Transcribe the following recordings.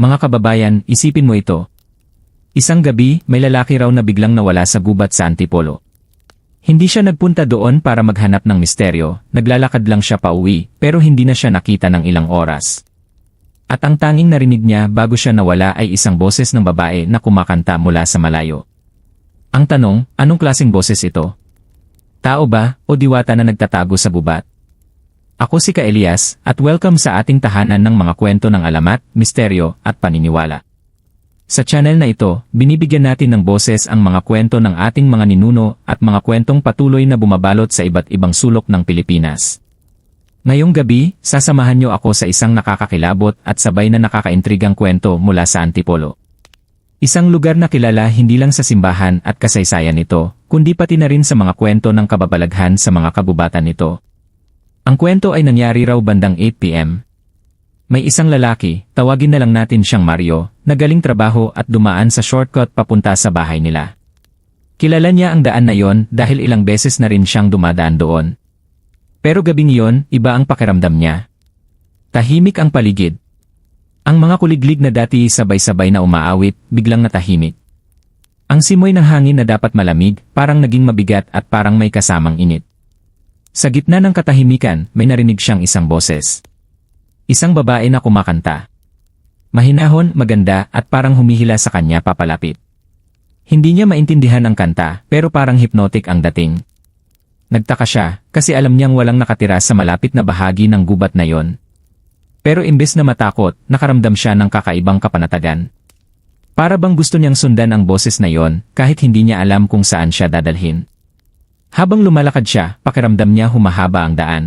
Mga kababayan, isipin mo ito. Isang gabi, may lalaki raw na biglang nawala sa gubat sa Antipolo. Hindi siya nagpunta doon para maghanap ng misteryo, naglalakad lang siya pauwi, pero hindi na siya nakita ng ilang oras. At ang tanging narinig niya bago siya nawala ay isang boses ng babae na kumakanta mula sa malayo. Ang tanong, anong klaseng boses ito? Tao ba o diwata na nagtatago sa gubat? Ako si Ka Elias at welcome sa ating tahanan ng mga kwento ng alamat, misteryo at paniniwala. Sa channel na ito, binibigyan natin ng boses ang mga kwento ng ating mga ninuno at mga kwentong patuloy na bumabalot sa iba't ibang sulok ng Pilipinas. Ngayong gabi, sasamahan niyo ako sa isang nakakakilabot at sabay na nakakaintrigang kwento mula sa Antipolo. Isang lugar na kilala hindi lang sa simbahan at kasaysayan nito, kundi pati na rin sa mga kwento ng kababalaghan sa mga kabubatan nito. Ang kwento ay nangyari raw bandang 8pm. May isang lalaki, tawagin na lang natin siyang Mario, na galing trabaho at dumaan sa shortcut papunta sa bahay nila. Kilala niya ang daan na yon dahil ilang beses na rin siyang dumadaan doon. Pero gabing iyon, iba ang pakiramdam niya. Tahimik ang paligid. Ang mga kuliglig na dati sabay-sabay na umaawit, biglang natahimik. Ang simoy ng hangin na dapat malamig, parang naging mabigat at parang may kasamang init. Sa gitna ng katahimikan, may narinig siyang isang boses. Isang babae na kumakanta. Mahinahon, maganda at parang humihila sa kanya papalapit. Hindi niya maintindihan ang kanta pero parang hypnotic ang dating. Nagtaka siya kasi alam niyang walang nakatira sa malapit na bahagi ng gubat na yon. Pero imbes na matakot, nakaramdam siya ng kakaibang kapanatagan. Para bang gusto niyang sundan ang boses na yon kahit hindi niya alam kung saan siya dadalhin. Habang lumalakad siya, pakiramdam niya humahaba ang daan.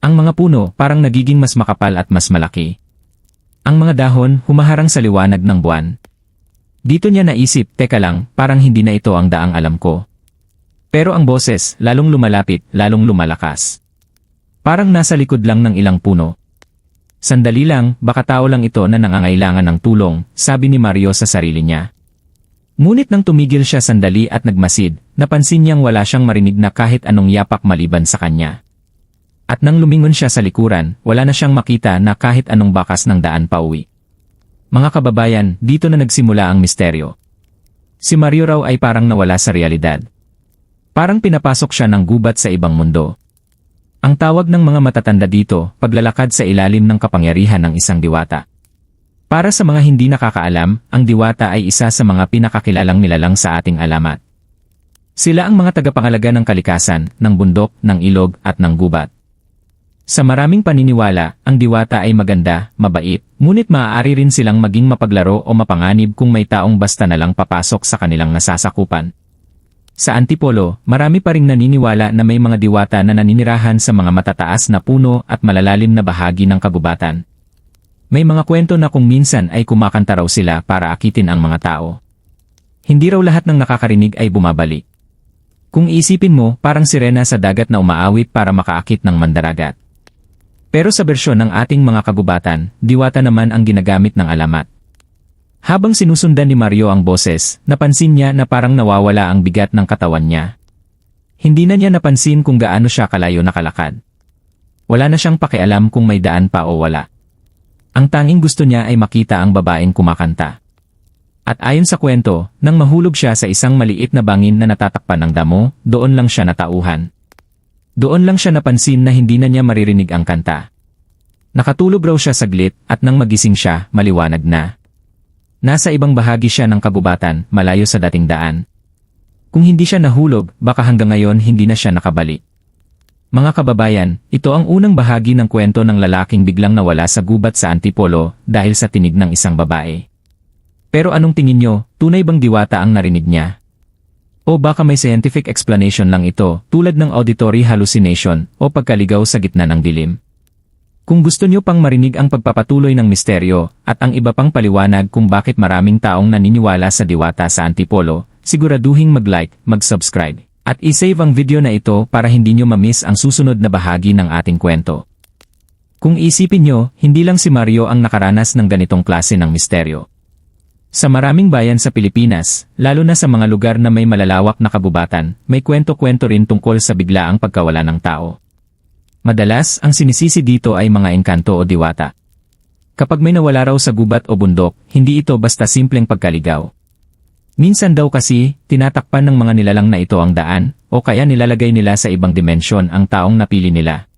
Ang mga puno parang nagiging mas makapal at mas malaki. Ang mga dahon humaharang sa liwanag ng buwan. Dito niya naisip, teka lang, parang hindi na ito ang daang alam ko. Pero ang boses, lalong lumalapit, lalong lumalakas. Parang nasa likod lang ng ilang puno. Sandali lang, baka tao lang ito na nangangailangan ng tulong, sabi ni Mario sa sarili niya. Ngunit nang tumigil siya sandali at nagmasid, napansin niyang wala siyang marinig na kahit anong yapak maliban sa kanya. At nang lumingon siya sa likuran, wala na siyang makita na kahit anong bakas ng daan pauwi. Mga kababayan, dito na nagsimula ang misteryo. Si Mario raw ay parang nawala sa realidad. Parang pinapasok siya ng gubat sa ibang mundo. Ang tawag ng mga matatanda dito, paglalakad sa ilalim ng kapangyarihan ng isang diwata. Para sa mga hindi nakakaalam, ang diwata ay isa sa mga pinakakilalang nilalang sa ating alamat. Sila ang mga tagapangalaga ng kalikasan, ng bundok, ng ilog, at ng gubat. Sa maraming paniniwala, ang diwata ay maganda, mabait, ngunit maaari rin silang maging mapaglaro o mapanganib kung may taong basta na lang papasok sa kanilang nasasakupan. Sa Antipolo, marami pa ring naniniwala na may mga diwata na naninirahan sa mga matataas na puno at malalalim na bahagi ng kagubatan. May mga kwento na kung minsan ay kumakanta raw sila para akitin ang mga tao. Hindi raw lahat ng nakakarinig ay bumabalik. Kung isipin mo, parang sirena sa dagat na umaawit para makaakit ng mandaragat. Pero sa bersyon ng ating mga kagubatan, diwata naman ang ginagamit ng alamat. Habang sinusundan ni Mario ang boses, napansin niya na parang nawawala ang bigat ng katawan niya. Hindi na niya napansin kung gaano siya kalayo nakalakad. Wala na siyang pakialam kung may daan pa o wala. Ang tanging gusto niya ay makita ang babaeng kumakanta. At ayon sa kwento, nang mahulog siya sa isang maliit na bangin na natatakpan ng damo, doon lang siya natauhan. Doon lang siya napansin na hindi na niya maririnig ang kanta. Nakatulog raw siya saglit at nang magising siya, maliwanag na. Nasa ibang bahagi siya ng kabubatan, malayo sa dating daan. Kung hindi siya nahulog, baka hanggang ngayon hindi na siya nakabalik. Mga kababayan, ito ang unang bahagi ng kwento ng lalaking biglang nawala sa gubat sa Antipolo dahil sa tinig ng isang babae. Pero anong tingin nyo, tunay bang diwata ang narinig niya? O baka may scientific explanation lang ito, tulad ng auditory hallucination o pagkaligaw sa gitna ng dilim. Kung gusto nyo pang marinig ang pagpapatuloy ng misteryo at ang iba pang paliwanag kung bakit maraming taong naniniwala sa diwata sa Antipolo, siguraduhing mag-like, mag-subscribe, at isave ang video na ito para hindi nyo mamiss ang susunod na bahagi ng ating kwento. Kung isipin nyo, hindi lang si Mario ang nakaranas ng ganitong klase ng misteryo. Sa maraming bayan sa Pilipinas, lalo na sa mga lugar na may malalawak na kabubatan, may kwento-kwento rin tungkol sa biglaang pagkawala ng tao. Madalas, ang sinisisi dito ay mga engkanto o diwata. Kapag may nawala raw sa gubat o bundok, hindi ito basta simpleng pagkaligaw. Minsan daw kasi, tinatakpan ng mga nilalang na ito ang daan, o kaya nilalagay nila sa ibang dimensyon ang taong napili nila.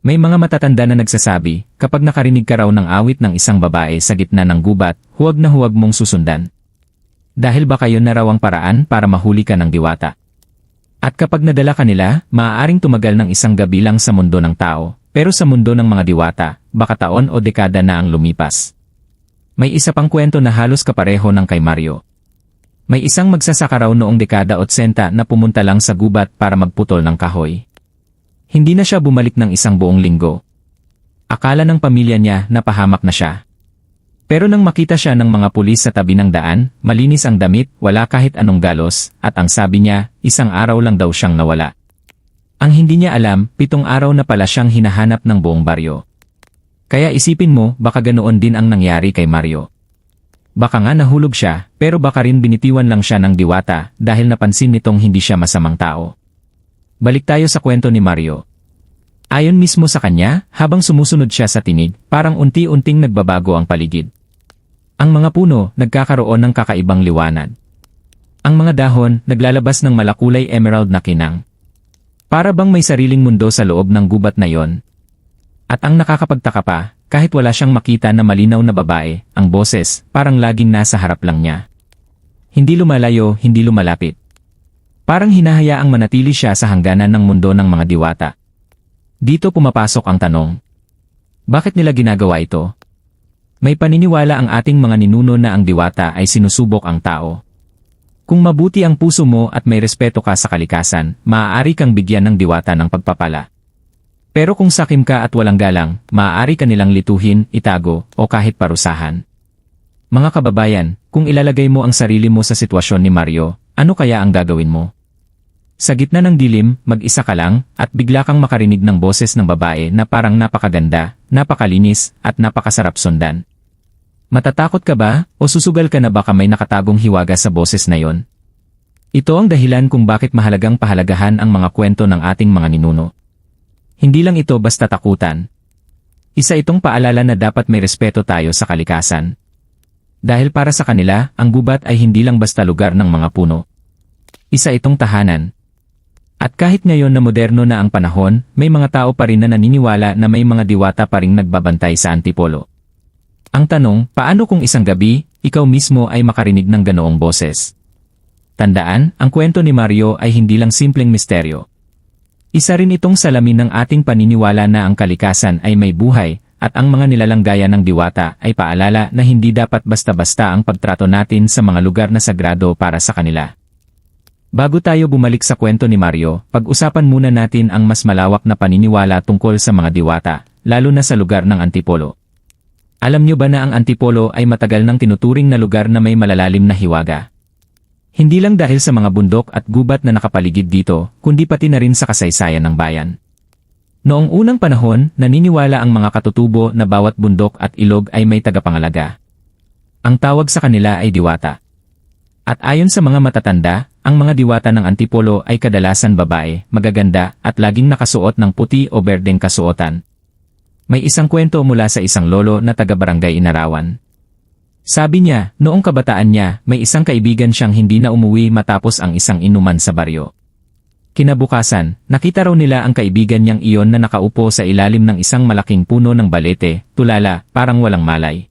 May mga matatanda na nagsasabi, kapag nakarinig ka raw ng awit ng isang babae sa gitna ng gubat, huwag na huwag mong susundan. Dahil baka yun na raw ang paraan para mahuli ka ng diwata. At kapag nadala ka nila, maaaring tumagal ng isang gabi lang sa mundo ng tao, pero sa mundo ng mga diwata, baka taon o dekada na ang lumipas. May isa pang kwento na halos kapareho ng kay Mario. May isang magsasaka raw noong dekada 80 na pumunta lang sa gubat para magputol ng kahoy. Hindi na siya bumalik ng isang buong linggo. Akala ng pamilya niya na pahamak na siya. Pero nang makita siya ng mga pulis sa tabi ng daan, malinis ang damit, wala kahit anong galos, at ang sabi niya, isang araw lang daw siyang nawala. Ang hindi niya alam, pitong araw na pala siyang hinahanap ng buong baryo. Kaya isipin mo, baka ganoon din ang nangyari kay Mario. Baka nga nahulog siya, pero baka rin binitiwan lang siya ng diwata dahil napansin nitong hindi siya masamang tao. Balik tayo sa kwento ni Mario. Ayon mismo sa kanya, habang sumusunod siya sa tinig, parang unti-unting nagbabago ang paligid. Ang mga puno, nagkakaroon ng kakaibang liwanag. Ang mga dahon, naglalabas ng malakulay emerald na kinang. Para bang may sariling mundo sa loob ng gubat na yon. At ang nakakapagtaka pa, kahit wala siyang makita na malinaw na babae, ang boses, parang laging nasa harap lang niya. Hindi lumalayo, hindi lumalapit. Parang hinahayaang manatili siya sa hangganan ng mundo ng mga diwata. Dito pumapasok ang tanong. Bakit nila ginagawa ito? May paniniwala ang ating mga ninuno na ang diwata ay sinusubok ang tao. Kung mabuti ang puso mo at may respeto ka sa kalikasan, maaari kang bigyan ng diwata ng pagpapala. Pero kung sakim ka at walang galang, maaari ka nilang lituhin, itago, o kahit parusahan. Mga kababayan, kung ilalagay mo ang sarili mo sa sitwasyon ni Mario, ano kaya ang gagawin mo? Sa gitna ng dilim, mag-isa ka lang, at bigla kang makarinig ng boses ng babae na parang napakaganda, napakalinis, at napakasarap sundan. Matatakot ka ba, o susugal ka na baka may nakatagong hiwaga sa boses na yon? Ito ang dahilan kung bakit mahalagang pahalagahan ang mga kwento ng ating mga ninuno. Hindi lang ito basta takutan. Isa itong paalala na dapat may respeto tayo sa kalikasan. Dahil para sa kanila, ang gubat ay hindi lang basta lugar ng mga puno. Isa itong tahanan. At kahit ngayon na moderno na ang panahon, may mga tao pa rin na naniniwala na may mga diwata pa ring nagbabantay sa Antipolo. Ang tanong, paano kung isang gabi, ikaw mismo ay makarinig ng ganoong boses? Tandaan, ang kwento ni Mario ay hindi lang simpleng misteryo. Isa rin itong salamin ng ating paniniwala na ang kalikasan ay may buhay, at ang mga nilalanggaya ng diwata ay paalala na hindi dapat basta-basta ang pagtrato natin sa mga lugar na sagrado para sa kanila. Bago tayo bumalik sa kwento ni Mario, pag-usapan muna natin ang mas malawak na paniniwala tungkol sa mga diwata, lalo na sa lugar ng Antipolo. Alam nyo ba na ang Antipolo ay matagal nang tinuturing na lugar na may malalalim na hiwaga? Hindi lang dahil sa mga bundok at gubat na nakapaligid dito, kundi pati na rin sa kasaysayan ng bayan. Noong unang panahon, naniniwala ang mga katutubo na bawat bundok at ilog ay may tagapangalaga. Ang tawag sa kanila ay diwata. At ayon sa mga matatanda, ang mga diwata ng Antipolo ay kadalasan babae, magaganda, at laging nakasuot ng puti o berdeng kasuotan. May isang kwento mula sa isang lolo na taga-barangay Inarawan. Sabi niya, noong kabataan niya, may isang kaibigan siyang hindi na umuwi matapos ang isang inuman sa baryo. Kinabukasan, nakita raw nila ang kaibigan niyang iyon na nakaupo sa ilalim ng isang malaking puno ng balete, tulala, parang walang malay.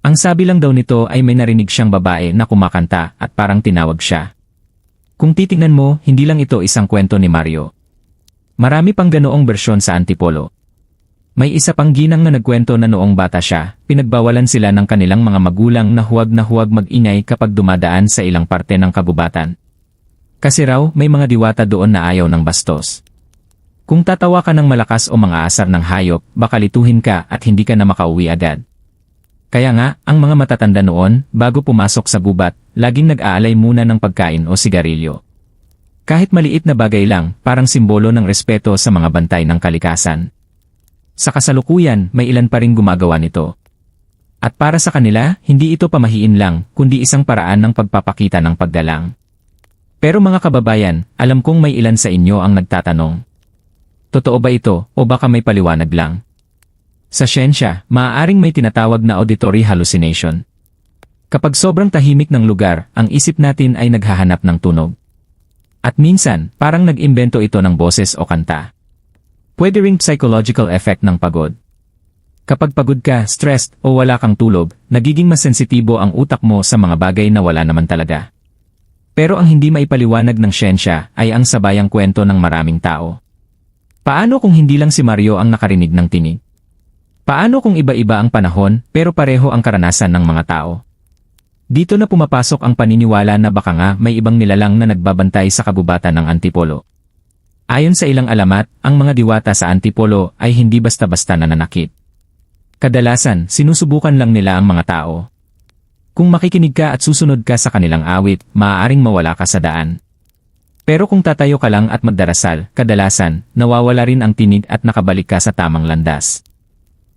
Ang sabi lang daw nito ay may narinig siyang babae na kumakanta at parang tinawag siya. Kung titignan mo, hindi lang ito isang kwento ni Mario. Marami pang ganoong bersyon sa Antipolo. May isa pang ginang na nagkwento na noong bata siya, pinagbawalan sila ng kanilang mga magulang na huwag na huwag mag-ingay kapag dumadaan sa ilang parte ng kabubatan. Kasi raw, may mga diwata doon na ayaw ng bastos. Kung tatawa ka ng malakas o mga asar ng hayop, baka lituhin ka at hindi ka na makauwi agad. Kaya nga, ang mga matatanda noon, bago pumasok sa gubat, laging nag-aalay muna ng pagkain o sigarilyo. Kahit maliit na bagay lang, parang simbolo ng respeto sa mga bantay ng kalikasan. Sa kasalukuyan, may ilan pa rin gumagawa nito. At para sa kanila, hindi ito pamahiin lang, kundi isang paraan ng pagpapakita ng paggalang. Pero mga kababayan, alam kong may ilan sa inyo ang nagtatanong. Totoo ba ito o baka may paliwanag lang? Sa siyensya, maaaring may tinatawag na auditory hallucination. Kapag sobrang tahimik ng lugar, ang isip natin ay naghahanap ng tunog. At minsan, parang nag-imbento ito ng boses o kanta. Pwede ring psychological effect ng pagod. Kapag pagod ka, stressed, o wala kang tulog, nagiging mas sensitibo ang utak mo sa mga bagay na wala naman talaga. Pero ang hindi maipaliwanag ng siyensya ay ang sabayang kwento ng maraming tao. Paano kung hindi lang si Mario ang nakarinig ng tinig? Paano kung iba-iba ang panahon pero pareho ang karanasan ng mga tao? Dito na pumapasok ang paniniwala na baka nga may ibang nilalang na nagbabantay sa kabubatan ng Antipolo. Ayon sa ilang alamat, ang mga diwata sa Antipolo ay hindi basta-basta nananakit. Kadalasan, sinusubukan lang nila ang mga tao. Kung makikinig ka at susunod ka sa kanilang awit, maaaring mawala ka sa daan. Pero kung tatayo ka lang at magdarasal, kadalasan, nawawala rin ang tinig at nakabalik ka sa tamang landas.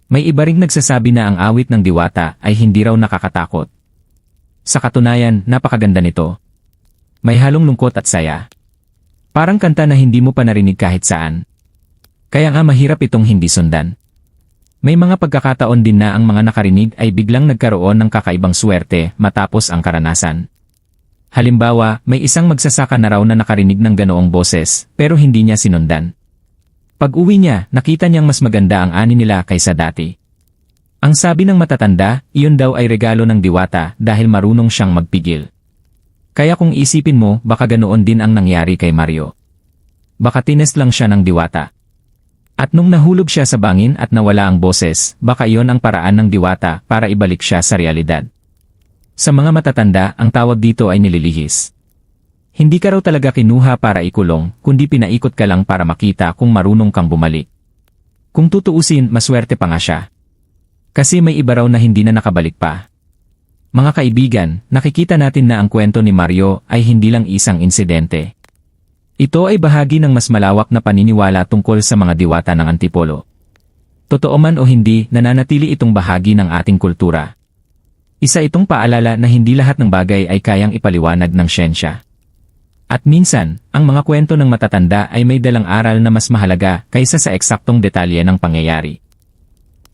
May iba ring nagsasabi na ang awit ng diwata ay hindi raw nakakatakot. Sa katunayan, napakaganda nito. May halong lungkot at saya. Parang kanta na hindi mo pa narinig kahit saan. Kaya nga mahirap itong hindi sundan. May mga pagkakataon din na ang mga nakarinig ay biglang nagkaroon ng kakaibang swerte matapos ang karanasan. Halimbawa, may isang magsasaka na raw na nakarinig ng ganoong boses, pero hindi niya sinundan. Pag uwi niya, nakita niyang mas maganda ang ani nila kaysa dati. Ang sabi ng matatanda, iyon daw ay regalo ng diwata dahil marunong siyang magpigil. Kaya kung isipin mo, baka ganoon din ang nangyari kay Mario. Baka tines lang siya ng diwata. At nung nahulog siya sa bangin at nawala ang boses, baka iyon ang paraan ng diwata para ibalik siya sa realidad. Sa mga matatanda, ang tawag dito ay nililihis. Hindi ka raw talaga kinuha para ikulong, kundi pinaikot ka lang para makita kung marunong kang bumalik. Kung tutuusin, maswerte pa nga siya. Kasi may iba raw na hindi na nakabalik pa. Mga kaibigan, nakikita natin na ang kwento ni Mario ay hindi lang isang insidente. Ito ay bahagi ng mas malawak na paniniwala tungkol sa mga diwata ng Antipolo. Totoo man o hindi, nananatili itong bahagi ng ating kultura. Isa itong paalala na hindi lahat ng bagay ay kayang ipaliwanag ng siyensya. At minsan, ang mga kwento ng matatanda ay may dalang aral na mas mahalaga kaysa sa eksaktong detalye ng pangyayari.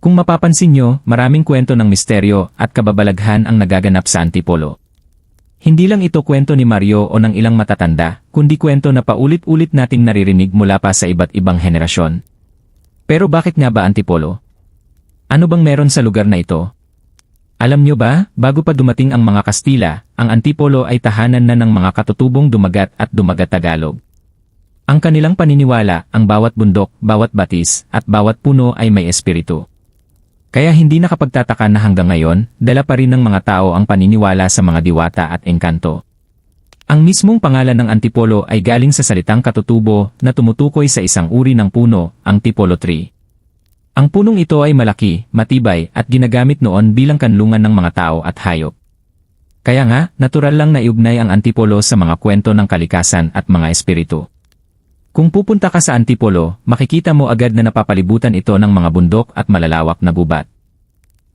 Kung mapapansin nyo, maraming kwento ng misteryo at kababalaghan ang nagaganap sa Antipolo. Hindi lang ito kwento ni Mario o ng ilang matatanda, kundi kwento na paulit-ulit nating naririnig mula pa sa iba't ibang henerasyon. Pero bakit nga ba Antipolo? Ano bang meron sa lugar na ito? Alam nyo ba, bago pa dumating ang mga Kastila, ang Antipolo ay tahanan na ng mga katutubong dumagat at dumagat Tagalog. Ang kanilang paniniwala, ang bawat bundok, bawat batis, at bawat puno ay may espiritu. Kaya hindi nakapagtataka na hanggang ngayon, dala pa rin ng mga tao ang paniniwala sa mga diwata at engkanto. Ang mismong pangalan ng Antipolo ay galing sa salitang katutubo na tumutukoy sa isang uri ng puno, ang Tipolo tree. Ang punong ito ay malaki, matibay at ginagamit noon bilang kanlungan ng mga tao at hayop. Kaya nga, natural lang na iugnay ang Antipolo sa mga kwento ng kalikasan at mga espiritu. Kung pupunta ka sa Antipolo, makikita mo agad na napapalibutan ito ng mga bundok at malalawak na gubat.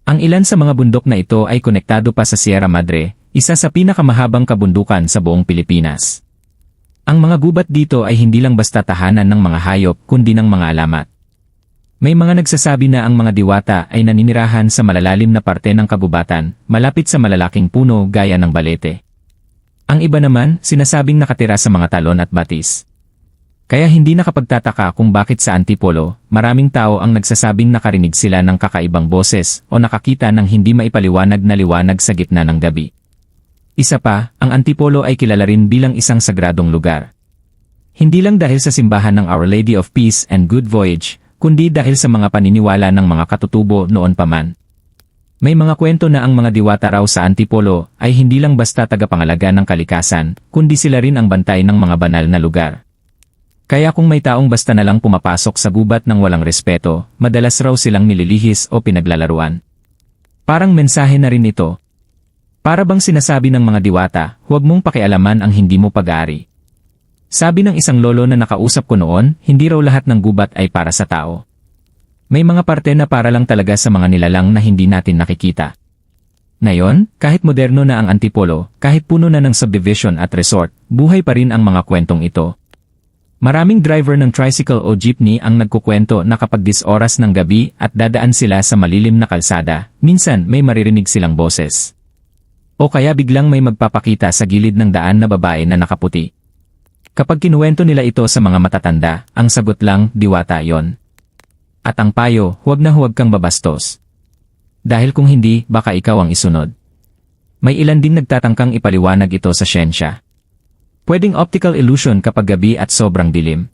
Ang ilan sa mga bundok na ito ay konektado pa sa Sierra Madre, isa sa pinakamahabang kabundukan sa buong Pilipinas. Ang mga gubat dito ay hindi lang basta tahanan ng mga hayop kundi ng mga alamat. May mga nagsasabi na ang mga diwata ay naninirahan sa malalalim na parte ng kagubatan, malapit sa malalaking puno gaya ng balete. Ang iba naman, sinasabing nakatira sa mga talon at batis. Kaya hindi nakapagtataka kung bakit sa Antipolo, maraming tao ang nagsasabing nakarinig sila ng kakaibang boses o nakakita ng hindi maipaliwanag na liwanag sa gitna ng gabi. Isa pa, ang Antipolo ay kilala rin bilang isang sagradong lugar. Hindi lang dahil sa simbahan ng Our Lady of Peace and Good Voyage, kundi dahil sa mga paniniwala ng mga katutubo noon pa man. May mga kwento na ang mga diwata raw sa Antipolo ay hindi lang basta tagapangalaga ng kalikasan, kundi sila rin ang bantay ng mga banal na lugar. Kaya kung may taong basta na lang pumapasok sa gubat ng walang respeto, madalas raw silang nililihis o pinaglalaruan. Parang mensahe na rin ito. Para bang sinasabi ng mga diwata, huwag mong pakialaman ang hindi mo pag-aari. Sabi ng isang lolo na nakausap ko noon, hindi raw lahat ng gubat ay para sa tao. May mga parte na para lang talaga sa mga nilalang na hindi natin nakikita. Ngayon, kahit moderno na ang Antipolo, kahit puno na ng subdivision at resort, buhay pa rin ang mga kwentong ito. Maraming driver ng tricycle o jeepney ang nagkukwento na kapag 10 oras ng gabi at dadaan sila sa malilim na kalsada, minsan may maririnig silang boses. O kaya biglang may magpapakita sa gilid ng daan na babae na nakaputi. Kapag kinuwento nila ito sa mga matatanda, ang sagot lang, diwata yon. At ang payo, huwag na huwag kang babastos. Dahil kung hindi, baka ikaw ang isunod. May ilan din nagtatangkang ipaliwanag ito sa siyensya. Pwedeng optical illusion kapag gabi at sobrang dilim.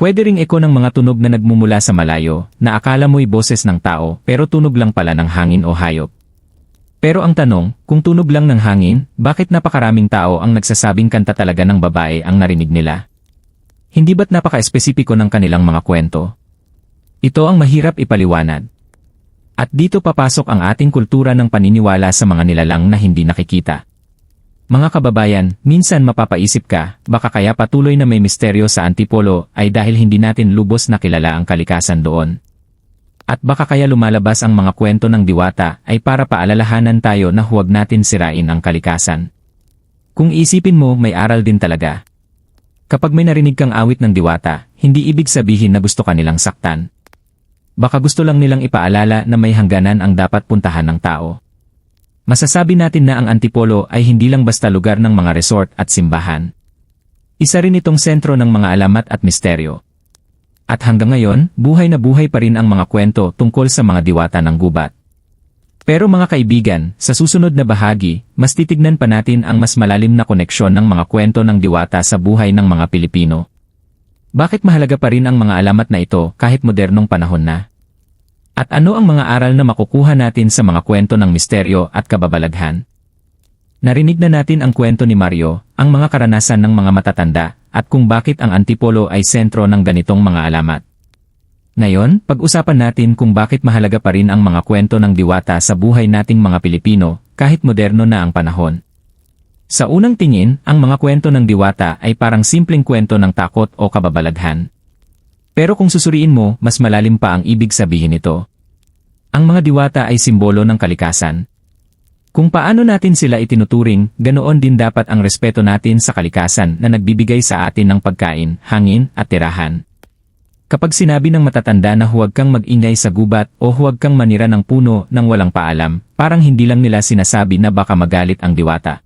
Pwede ring eko ng mga tunog na nagmumula sa malayo, na akala mo'y boses ng tao pero tunog lang pala ng hangin o hayop. Pero ang tanong, kung tunog lang ng hangin, bakit napakaraming tao ang nagsasabing kanta talaga ng babae ang narinig nila? Hindi ba't napaka-espesipiko ng kanilang mga kwento? Ito ang mahirap ipaliwanag. At dito papasok ang ating kultura ng paniniwala sa mga nilalang na hindi nakikita. Mga kababayan, minsan mapapaisip ka, baka kaya patuloy na may misteryo sa Antipolo ay dahil hindi natin lubos na kilala ang kalikasan doon. At baka kaya lumalabas ang mga kwento ng diwata ay para paalalahanan tayo na huwag natin sirain ang kalikasan. Kung isipin mo may aral din talaga. Kapag may narinig kang awit ng diwata, hindi ibig sabihin na gusto ka nilang saktan. Baka gusto lang nilang ipaalala na may hangganan ang dapat puntahan ng tao. Masasabi natin na ang Antipolo ay hindi lang basta lugar ng mga resort at simbahan. Isa rin itong sentro ng mga alamat at misteryo. At hanggang ngayon, buhay na buhay pa rin ang mga kwento tungkol sa mga diwata ng gubat. Pero mga kaibigan, sa susunod na bahagi, mas titignan pa natin ang mas malalim na koneksyon ng mga kwento ng diwata sa buhay ng mga Pilipino. Bakit mahalaga pa rin ang mga alamat na ito kahit modernong panahon na? At ano ang mga aral na makukuha natin sa mga kwento ng misteryo at kababalaghan? Narinig na natin ang kwento ni Mario, ang mga karanasan ng mga matatanda, at kung bakit ang Antipolo ay sentro ng ganitong mga alamat. Ngayon, pag-usapan natin kung bakit mahalaga pa rin ang mga kwento ng diwata sa buhay nating mga Pilipino, kahit moderno na ang panahon. Sa unang tingin, ang mga kwento ng diwata ay parang simpleng kwento ng takot o kababalaghan. Pero kung susuriin mo, mas malalim pa ang ibig sabihin nito. Ang mga diwata ay simbolo ng kalikasan. Kung paano natin sila itinuturing, ganoon din dapat ang respeto natin sa kalikasan na nagbibigay sa atin ng pagkain, hangin, at tirahan. Kapag sinabi ng matatanda na huwag kang mag-ingay sa gubat o huwag kang manira ng puno nang walang paalam, parang hindi lang nila sinasabi na baka magalit ang diwata.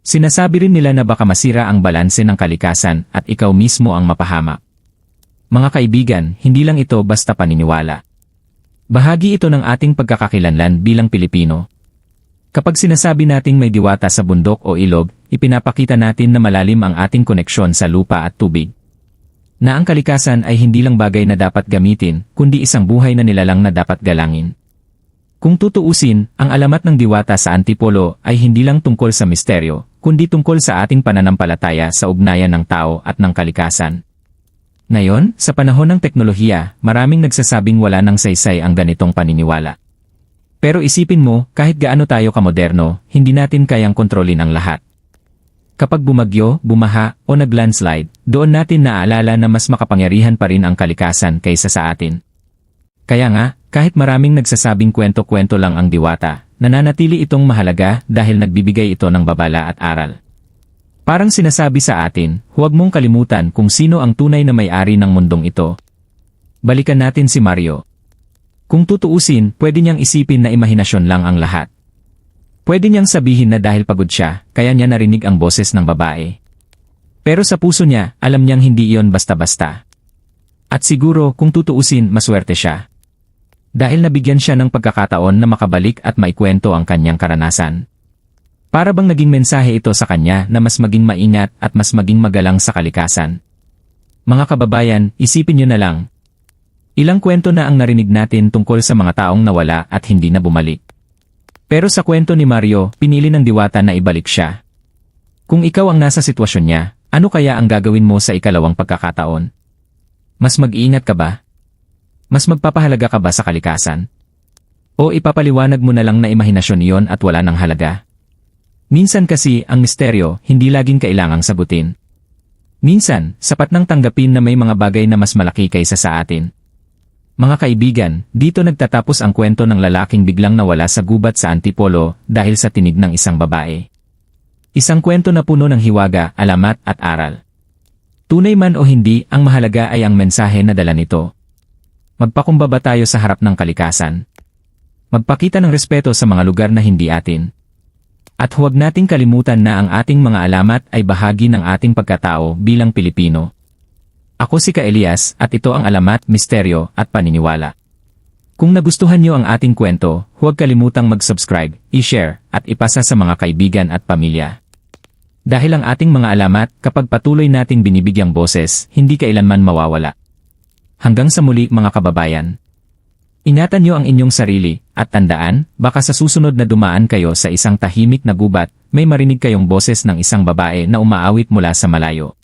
Sinasabi rin nila na baka masira ang balanse ng kalikasan at ikaw mismo ang mapahamak. Mga kaibigan, hindi lang ito basta paniniwala. Bahagi ito ng ating pagkakakilanlan bilang Pilipino. Kapag sinasabi nating may diwata sa bundok o ilog, ipinapakita natin na malalim ang ating koneksyon sa lupa at tubig. Na ang kalikasan ay hindi lang bagay na dapat gamitin, kundi isang buhay na nilalang na dapat galangin. Kung tutuusin, ang alamat ng diwata sa Antipolo ay hindi lang tungkol sa misteryo, kundi tungkol sa ating pananampalataya sa ugnayan ng tao at ng kalikasan. Ngayon, sa panahon ng teknolohiya, maraming nagsasabing wala ng saysay ang ganitong paniniwala. Pero isipin mo, kahit gaano tayo kamoderno, hindi natin kayang kontrolin ang lahat. Kapag bumagyo, bumaha, o naglandslide, doon natin naaalala na mas makapangyarihan pa rin ang kalikasan kaysa sa atin. Kaya nga, kahit maraming nagsasabing kwento-kwento lang ang diwata, nananatili itong mahalaga dahil nagbibigay ito ng babala at aral. Parang sinasabi sa atin, huwag mong kalimutan kung sino ang tunay na may-ari ng mundong ito. Balikan natin si Mario. Kung tutuusin, pwede niyang isipin na imahinasyon lang ang lahat. Pwede niyang sabihin na dahil pagod siya, kaya niya narinig ang boses ng babae. Pero sa puso niya, alam niyang hindi iyon basta-basta. At siguro, kung tutuusin, maswerte siya. Dahil nabigyan siya ng pagkakataon na makabalik at maikwento ang kanyang karanasan. Para bang naging mensahe ito sa kanya na mas maging maingat at mas maging magalang sa kalikasan. Mga kababayan, isipin niyo na lang. Ilang kwento na ang narinig natin tungkol sa mga taong nawala at hindi na bumalik. Pero sa kwento ni Mario, pinili ng diwata na ibalik siya. Kung ikaw ang nasa sitwasyon niya, ano kaya ang gagawin mo sa ikalawang pagkakataon? Mas mag-iingat ka ba? Mas magpapahalaga ka ba sa kalikasan? O ipapaliwanag mo na lang na imahinasyon iyon at wala ng halaga? Minsan kasi ang misteryo hindi laging kailangang sagutin. Minsan, sapat nang tanggapin na may mga bagay na mas malaki kaysa sa atin. Mga kaibigan, dito nagtatapos ang kwento ng lalaking biglang nawala sa gubat sa Antipolo dahil sa tinig ng isang babae. Isang kwento na puno ng hiwaga, alamat at aral. Tunay man o hindi, ang mahalaga ay ang mensahe na dala nito. Magpakumbaba tayo sa harap ng kalikasan. Magpakita ng respeto sa mga lugar na hindi atin. At huwag nating kalimutan na ang ating mga alamat ay bahagi ng ating pagkatao bilang Pilipino. Ako si Ka Elias at ito ang alamat, misteryo at paniniwala. Kung nagustuhan niyo ang ating kwento, huwag kalimutang mag-subscribe, i-share, at ipasa sa mga kaibigan at pamilya. Dahil ang ating mga alamat, kapag patuloy nating binibigyang boses, hindi kailanman mawawala. Hanggang sa muli mga kababayan. Ingatan niyo ang inyong sarili, at tandaan, baka sa susunod na dumaan kayo sa isang tahimik na gubat, may marinig kayong boses ng isang babae na umaawit mula sa malayo.